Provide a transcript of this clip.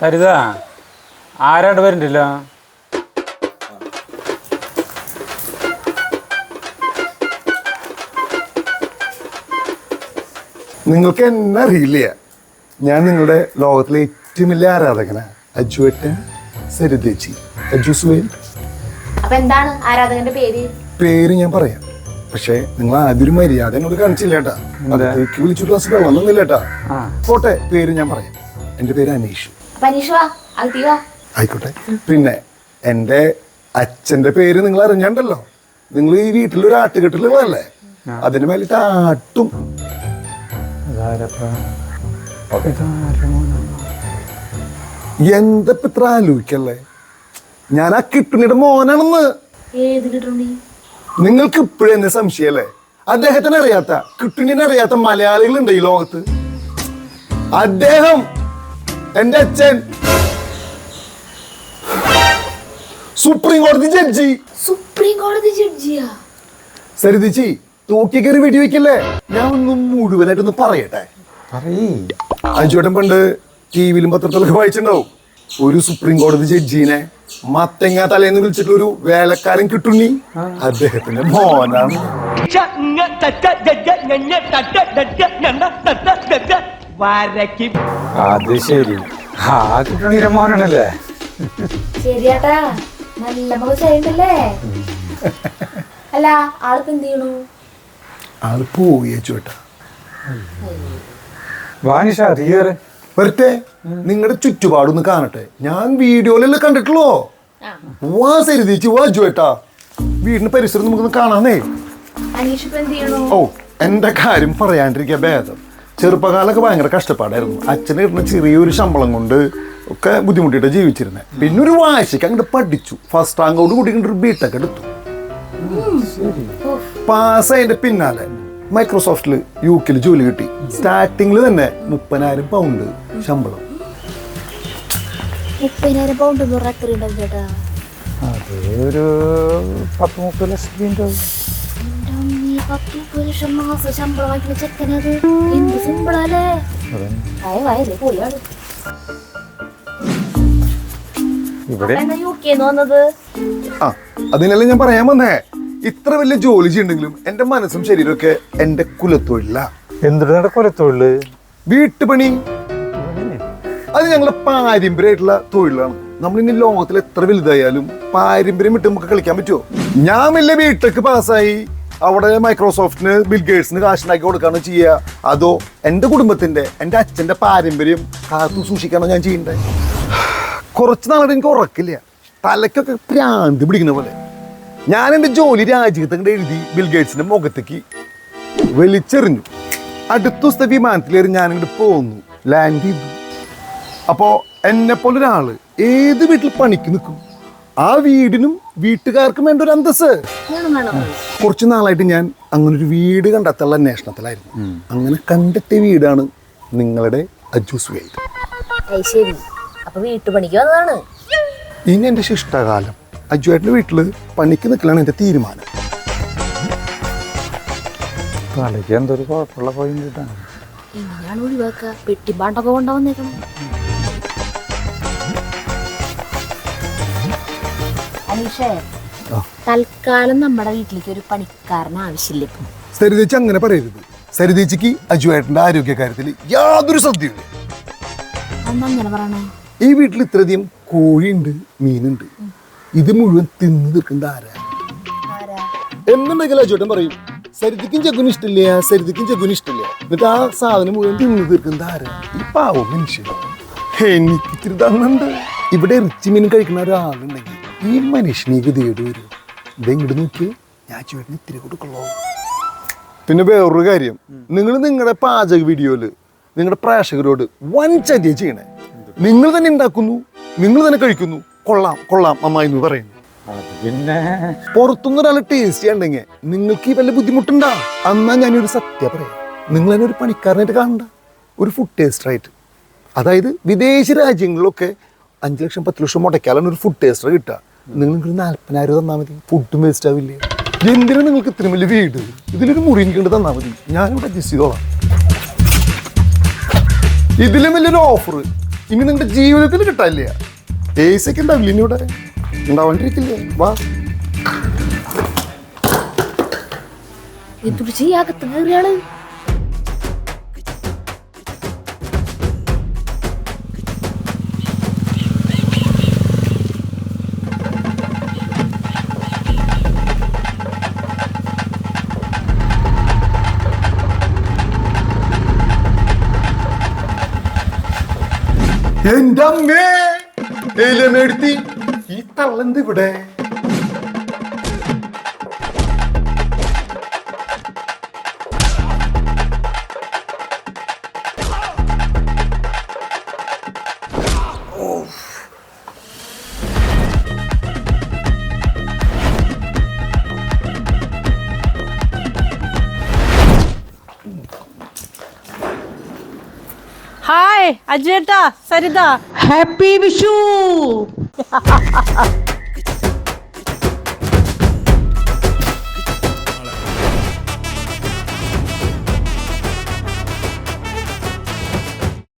സരിത ആരാട്ട് വരുന്നില്ല നിങ്ങൾക്ക് എന്നെ അറിയില്ല. ഞാൻ നിങ്ങളുടെ ലോകത്തിലെ ഏറ്റവും വലിയ ആരാധകനാ. അജുവേട്ടൻ സരിതേച്ചി അജു സുവേൽ അപ്പൊ എന്താണ് ആരാധകന്റെ പേര്? പേര് ഞാൻ പറയാം. പക്ഷേ നിങ്ങൾ ആദ്യം മര്യാദ എന്നോട് കാണിച്ചില്ല കേട്ടാ വിളിച്ചു ക്ലാസ് വെള്ളമൊന്നുമില്ല കേട്ടാ. പോട്ടെ പേര് ഞാൻ പറയാം. എന്റെ പേര് അനീഷ്. ആയിക്കോട്ടെ. പിന്നെ എന്റെ അച്ഛന്റെ പേര് നിങ്ങൾ അറിഞ്ഞാണ്ടല്ലോ. നിങ്ങൾ ഈ വീട്ടിലൊരു ആട്ടുകെട്ടിലുള്ളതല്ലേ അതിന് മേലിട്ട് ആട്ടും. എന്താ ഇത്ര ആലോചിക്കല്ലേ? ഞാൻ ആ കിട്ടുണിയുടെ മോനാണെന്ന്. നിങ്ങൾക്ക് ഇപ്പോഴും എന്നെ സംശയല്ലേ? അദ്ദേഹത്തിന് അറിയാത്ത കിട്ടുണിനെ അറിയാത്ത മലയാളികളുണ്ട് ഈ ലോകത്ത്. അദ്ദേഹം എന്റെ അച്ഛൻ. സുപ്രീം കോടതി ജഡ്ജി. സുപ്രീം കോടതി ജഡ്ജിയാ? സരിതിച്ചി തൂക്കി കയറി വെടിവെക്കല്ലേ ഞാൻ ഒന്നും മുഴുവനായിട്ടൊന്ന് പറയട്ടെ. പറയ്. അഞ്ചുവട്ടം പണ്ട് ടി വിയിലും പത്രത്തിലൊക്കെ വായിച്ചിട്ടുണ്ടാവും. ഒരു സുപ്രീം കോടതി ജഡ്ജിനെ മത്തങ്ങ തലേന്ന് വിളിച്ചിട്ട് ഒരു വേലക്കാരൻ കിട്ടുണ്ണി. അദ്ദേഹത്തിന്റെ മോനാണ്. വരയ്ക്കും അത് ശരി. ആ കിട്ടണീര മോനാണല്ലേ? ശരിയാട്ടാ. നല്ല മുഖം ചെയ്യണ്ടല്ലേ? അല്ല ആളിപ്പോ എന്ത് ചെയ്യണു? ആൾ പോയി അച്ചുവേട്ട വാനിഷ തീയറ് വരട്ടെ നിങ്ങളുടെ ചുറ്റുപാടൊന്ന് കാണട്ടെ. ഞാൻ വീഡിയോയിലല്ലേ കണ്ടിട്ടുള്ളോ. വാ സരിതിച്ച് വാ അജുവേട്ടാ വീടിന് പരിസരം നമുക്കൊന്ന് കാണാന്നേ. ഓ എന്റെ കാര്യം പറയാണ്ടിരിക്കുക ഭേദം. ചെറുപ്പകാലമൊക്കെ ഭയങ്കര കഷ്ടപ്പാടായിരുന്നു. അച്ഛനെ കിട്ടുന്ന ചെറിയൊരു ശമ്പളം കൊണ്ട് ഒക്കെ ബുദ്ധിമുട്ടിയിട്ട് ജീവിച്ചിരുന്നത് പിന്നെ ഒരു വാശിക്ക് അങ്ങോട്ട് പഠിച്ചു. ഫസ്റ്റ് റാങ്കോട് കൂടി ഒരു ബിടെക് എടുത്തു. പാസ്സായതിന്റെ പിന്നാലെ മൈക്രോസോഫ്റ്റിൽ യു കെയിൽ ജോലി കിട്ടി. സ്റ്റാർട്ടിങ്ങിൽ തന്നെ മുപ്പതിനായിരം പൗണ്ട് ശമ്പളം. മുപ്പതിനായിരം പൗണ്ട് എന്ന് എത്ര ഉണ്ടാവും ചേട്ടാ. അത് ഒരു പത്ത് മുപ്പത് ലക്ഷം മാസം ചെക്കനത് എന്ത് സിമ്പിളല്ലേ പോയാണ് ഇവിടെ? ആ അതിനല്ലേ ഞാൻ പറയാൻ വന്നേ? ഇത്ര വലിയ ജോലി ചെയ്യണ്ടെങ്കിലും എന്റെ മനസ്സും ശരീരമൊക്കെ എന്റെ കുലത്തൊഴില എന്തിനാ കുലത്തൊഴിൽ? തൊഴിൽ വീട്ടുപണി അത് ഞങ്ങളുടെ പാരമ്പര്യമായിട്ടുള്ള തൊഴിലാണ്. നമ്മൾ ഇനി ലോകത്തിൽ എത്ര വലുതായാലും പാരമ്പര്യം വിട്ട് നമുക്ക് കളിക്കാൻ പറ്റുമോ ഞാൻ വലിയ വീട്ടിലേക്ക് പാസ്സായി അവിടെ മൈക്രോസോഫ്റ്റിന് ബിൽ ഗേറ്റ്സിന് കാശുണ്ടാക്കി കൊടുക്കാണോ ചെയ്യുക. അതോ എന്റെ കുടുംബത്തിന്റെ എന്റെ അച്ഛന്റെ പാരമ്പര്യം കാത്തു സൂക്ഷിക്കാണോ ഞാൻ ചെയ്യണ്ടേ? കുറച്ച് നാളായിട്ട് എനിക്ക് ഉറക്കില്ല. തലയ്ക്കൊക്കെ പ്രാന്തി പിടിക്കുന്ന പോലെ. ഞാൻ എന്റെ ജോലി രാജ്യത്ത് അങ്ങോട്ട് എഴുതി ബിൽ ഗേറ്റ്സിന്റെ മുഖത്തേക്ക് വലിച്ചെറിഞ്ഞു. അടുത്ത ദിവസത്തെ വിമാനത്തിലേറി ഞാനിങ്ങോട്ട് പോന്നു. ലാൻഡ് ചെയ്തു. അപ്പോൾ എന്നെ പോലെ ഒരാൾ ഏത് വീട്ടിൽ പണിക്ക് നിൽക്കും? ആ വീടിനും വീട്ടുകാർക്കും വേണ്ട ഒരു അന്തസ് കുറച്ച് നാളായിട്ട് ഞാൻ അങ്ങനെ ഒരു വീട് കണ്ടെത്താനുള്ള അന്വേഷണത്തിലായിരുന്നു. അങ്ങനെ കണ്ടെത്തിയ വീടാണ് നിങ്ങളുടെ അജൂസ് വീട് അത് ശരി. അപ്പൊ വീട്ടുപണിക്ക് വന്നതാണ്. ഇനി എന്റെ ശിഷ്ടകാലം. അജുവേട്ടന്റെ വീട്ടിൽ പണിക്ക് നിൽക്കലാണ് എന്റെ തീരുമാനം. തലയ്ക്ക് എന്തൊരു കുഴപ്പമുള്ള പോയിന്റ് കിട്ടാണ് എങ്ങനെയാണ് ഒഴിവാക്കുക. പെട്ടിപ്പാണ്ടൊക്കെ കൊണ്ടാ വന്നേക്കണം അനീഷേ. തൽക്കാലം നമ്മുടെ വീട്ടിലേക്ക് ഒരു പണിക്കാരന് ആവശ്യമില്ല ഇപ്പം. സരിതേച്ചി അങ്ങനെ പറയരുത്. സരിതേച്ചിക്ക് ആരോഗ്യ കാര്യത്തിൽ യാതൊരു ശ്രദ്ധയില്ല അന്ന് അങ്ങനെ പറയണേ? ഈ വീട്ടിൽ ഇത്രയധികം കോഴിയുണ്ട് മീനുണ്ട്. ഇത് മുഴുവൻ തിന്നു തീർക്കേണ്ട ആരാ? ആരാ? എന്നുണ്ടെങ്കിൽ അജുവേട്ടൻ പറയും സരിതയ്ക്കും ചെഗുന ഇഷ്ടമില്ല സരിതയ്ക്കും ചെഗുന ഇഷ്ടമില്ല. എന്നിട്ട് ആ സാധനം മുഴുവൻ തിന്നു തീർക്കുന്നത് ആരാ? ഈ പാവം മനുഷ്യൻ. എനിക്ക് ഇത്തിരി തന്നുണ്ട് ഇവിടെ ഇറച്ചി മീൻ കഴിക്കുന്ന ഒരാളുണ്ടെങ്കിൽ ഈ മനുഷ്യനെ ഗതികേട് വരും. ഇതെങ്ങോട്ട് നോക്കിയേ ഞാൻ ചേട്ടന് ഇത്തിരി കൊടുക്കുള്ളൂ. പിന്നെ വേറൊരു കാര്യം. നിങ്ങൾ നിങ്ങളുടെ പാചക വീഡിയോയിൽ നിങ്ങളുടെ പ്രേക്ഷകരോട് വൻ ചതിയ ചെയ്യണേ നിങ്ങൾ തന്നെ ഉണ്ടാക്കുന്നു. നിങ്ങൾ തന്നെ കഴിക്കുന്നു. കൊള്ളാം കൊള്ളാം അമ്മ എന്ന് പറയുന്നു. പിന്നെ പുറത്തുനിന്ന് ഒരാൾ ടേസ്റ്റ് ചെയ്യണ്ടെങ്കിൽ നിങ്ങൾക്ക് ഈ വല്ല ബുദ്ധിമുട്ടുണ്ടാ? എന്നാ ഞാനൊരു സത്യം പറയാം. നിങ്ങൾ തന്നെ ഒരു പണിക്കാരനായിട്ട് കാണണ്ട. ഒരു ഫുഡ് ടേസ്റ്റർ ആയിട്ട്. അതായത് വിദേശ രാജ്യങ്ങളിലൊക്കെ അഞ്ച് ലക്ഷം പത്ത് ലക്ഷം മുടക്കാലാണ് ഒരു ഫുഡ് ടേസ്റ്റർ കിട്ടുക. നിങ്ങൾക്ക് ഒരു നാല്പതിനായിരം തന്നാൽ മതി. ഫുഡും വേസ്റ്റ് ആവില്ല? എന്തിനാ നിങ്ങൾക്ക് ഇത്രയും വലിയ വീട്? ഇതിലൊരു മുറി എനിക്കൊണ്ട് തന്നാൽ മതി. ഞാനിവിടെ അഡ്ജസ്റ്റ് ചെയ്തോളാം. ഇതിലും വലിയൊരു ഓഫർ ഇനി നിങ്ങളുടെ ജീവിതത്തിൽ കിട്ടാനില്ല. ഏസൊക്കെ ഉണ്ടാവില്ല ഇനി ഇവിടെ? ഉണ്ടാവാണ്ടിരിക്കില്ലേ? വാ. എന്തൊരു ചെയ്യാകത്ത് കയറിയാൾ. എന്റെ അമ്മേ എലമെടുത്തി ഈ തള്ളന്ത് ഇവിടെ? ഹായ് അജേട്ടാ സരിത. ഹാപ്പി വിഷു.